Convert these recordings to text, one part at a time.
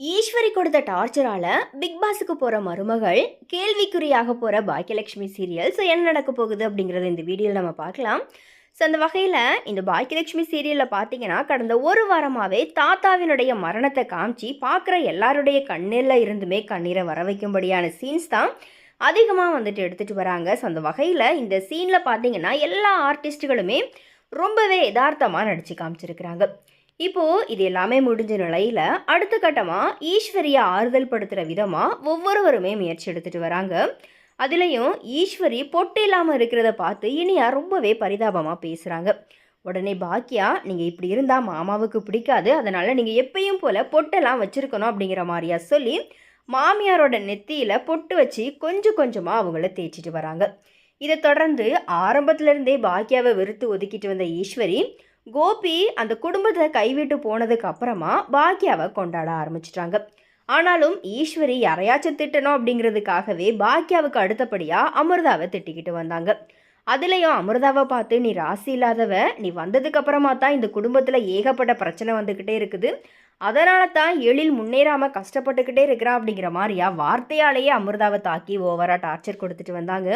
ஈஸ்வரி கொடுத்த டார்ச்சரால பிக் பாஸுக்கு போற மருமகள் கேள்விக்குறியாக போற பாக்கியலட்சுமி சீரியல் ஸோ என்ன நடக்க போகுது அப்படிங்கறத இந்த வீடியோவில் நம்ம பார்க்கலாம். ஸோ அந்த வகையில் இந்த பாக்கியலட்சுமி சீரியலில் பார்த்தீங்கன்னா கடந்த ஒரு வாரமாகவே தாத்தாவினுடைய மரணத்தை காமிச்சு பார்க்குற எல்லாருடைய கண்ணில் இருந்துமே கண்ணீரை வர வைக்கும்படியான சீன்ஸ் தான் அதிகமாக வந்துட்டு எடுத்துகிட்டு வராங்க. ஸோ அந்த வகையில் இந்த சீனில் பார்த்தீங்கன்னா எல்லா ஆர்டிஸ்ட்டுகளுமே ரொம்பவே யதார்த்தமாக நடித்து காமிச்சிருக்கிறாங்க. இப்போது இது எல்லாமே முடிஞ்ச நிலையில் அடுத்த கட்டமாக ஈஸ்வரியை ஆறுதல் படுத்துகிற விதமாக ஒவ்வொருவருமே முயற்சி எடுத்துகிட்டு வராங்க. அதுலேயும் ஈஸ்வரி பொட்டு இல்லாமல் இருக்கிறத பார்த்து இனியா ரொம்பவே பரிதாபமாக பேசுகிறாங்க உடனே பாக்கியா நீங்கள் இப்படி இருந்தால் மாமாவுக்கு பிடிக்காது. அதனால் நீங்கள் எப்பயும் போல் பொட்டெல்லாம் வச்சுருக்கணும் அப்படிங்கிற மாதிரியா சொல்லி மாமியாரோட நெத்தியில் பொட்டு வச்சு கொஞ்சம் கொஞ்சமாக அவங்கள தேய்ச்சிட்டு வராங்க. இதை தொடர்ந்து ஆரம்பத்துல இருந்தே பாக்கியாவை வெறுத்து ஒதுக்கிட்டு வந்த ஈஸ்வரி கோபி அந்த குடும்பத்தை கைவிட்டு போனதுக்கு அப்புறமா பாக்யாவை கொண்டாட ஆரம்பிச்சிட்டாங்க. ஆனாலும் ஈஸ்வரி யாரையாச்சும் திட்டணும் அப்படிங்கிறதுக்காகவே பாக்கியாவுக்கு அடுத்தபடியாக அமிர்தாவை திட்டிக்கிட்டு வந்தாங்க. அதுலேயும் அமிர்தாவை பார்த்து நீ ராசி இல்லாதவ நீ வந்ததுக்கு அப்புறமா தான் இந்த குடும்பத்தில் ஏகப்பட்ட பிரச்சனை வந்துக்கிட்டே இருக்குது. அதனால தான் எழில் முன்னேறாமல் கஷ்டப்பட்டுக்கிட்டே இருக்கிறா அப்படிங்கிற மாதிரியா வார்த்தையாலேயே அமிர்தாவை தாக்கி ஓவராக டார்ச்சர் கொடுத்துட்டு வந்தாங்க.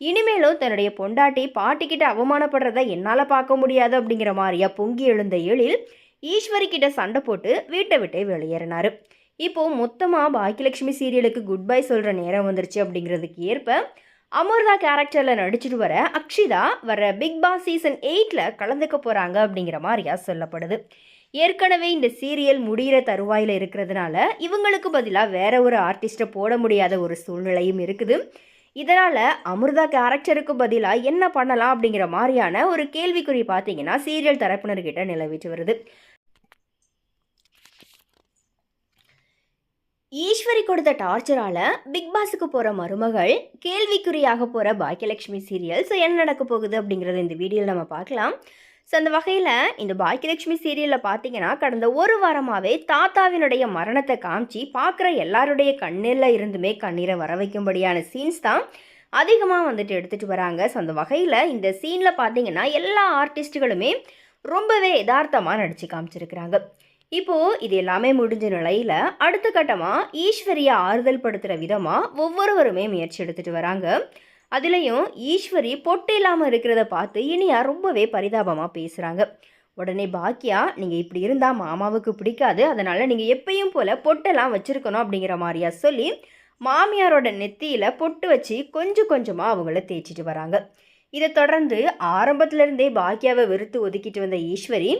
இனிமேலும் தன்னுடைய பொண்டாட்டி பாட்டிக்கிட்ட அவமானப்படுறத என்னால் பார்க்க முடியாது அப்படிங்கிற மாதிரியா பொங்கி எழுந்த எழில் ஈஸ்வரி கிட்ட சண்டை போட்டு வீட்டை விட்டே வெளியேறினார். இப்போ மொத்தமாக பாக்கியலட்சுமி சீரியலுக்கு குட் பை சொல்கிற நேரம் வந்துருச்சு அப்படிங்கிறதுக்கு ஏற்ப அமர்தா கேரக்டரில் நடிச்சிட்டு வர அக்ஷிதா வர பிக் பாஸ் சீசன் எயிட்டில் கலந்துக்க போகிறாங்க அப்படிங்கிற மாதிரியா சொல்லப்படுது. ஏற்கனவே இந்த சீரியல் முடிகிற தருவாயில் இருக்கிறதுனால இவங்களுக்கு பதிலாக வேற ஒரு ஆர்டிஸ்ட்டை போட முடியாத ஒரு சூழ்நிலையும் இருக்குது. இதனால் அமிர்தா கேரக்டருக்கு பதிலாக என்ன பண்ணலாம் அப்படிங்கிற மாதிரியான ஒரு கேள்விக்குறி பார்த்தீங்கன்னா சீரியல் தரப்பினர்கிட்ட நிலவிட்டு வருது. ஈஸ்வரி கொடுத்த டார்ச்சரால பிக் பாஸுக்கு போகிற மருமகள் கேள்விக்குறியாக போகிற பாக்கியலட்சுமி சீரியல் ஸோ என்ன நடக்க போகுது அப்படிங்கிறத இந்த வீடியோவில் நம்ம பார்க்கலாம். ஸோ அந்த வகையில் இந்த பாக்கியலட்சுமி சீரியலில் பார்த்தீங்கன்னா கடந்த ஒரு வாரமாகவே தாத்தாவினுடைய மரணத்தை காமிச்சு பார்க்குற எல்லாருடைய கண்ணில் இருந்துமே கண்ணீரை வர வைக்கும்படியான சீன்ஸ் தான் அதிகமாக வந்துட்டு எடுத்துகிட்டு வராங்க. ஸோ அந்த வகையில் இந்த சீனில் பார்த்தீங்கன்னா எல்லா ஆர்டிஸ்ட்டுகளுமே ரொம்பவே யதார்த்தமாக நடித்து காமிச்சிருக்கிறாங்க. இப்போது இது எல்லாமே முடிஞ்ச நிலையில் அடுத்த கட்டமாக ஈஸ்வரியை ஆறுதல் படுத்துகிற விதமாக ஒவ்வொருவருமே முயற்சி எடுத்துகிட்டு வராங்க. அதுலேயும் ஈஸ்வரி பொட்டு இல்லாமல் இருக்கிறத பார்த்து இனியா ரொம்பவே பரிதாபமாக பேசுகிறாங்க உடனே பாக்கியா நீங்கள் இப்படி இருந்தால் மாமாவுக்கு பிடிக்காது. அதனால் நீங்கள் எப்பயும் போல் பொட்டெல்லாம் வச்சுருக்கணும் அப்படிங்கிற மாதிரியா சொல்லி மாமியாரோட நெத்தியில் பொட்டு வச்சு கொஞ்சம் கொஞ்சமாக அவங்கள தேய்ச்சிட்டு வராங்க. இதை தொடர்ந்து ஆரம்பத்துல இருந்தே பாக்கியாவை வெறுத்து ஒதுக்கிட்டு வந்த ஈஸ்வரி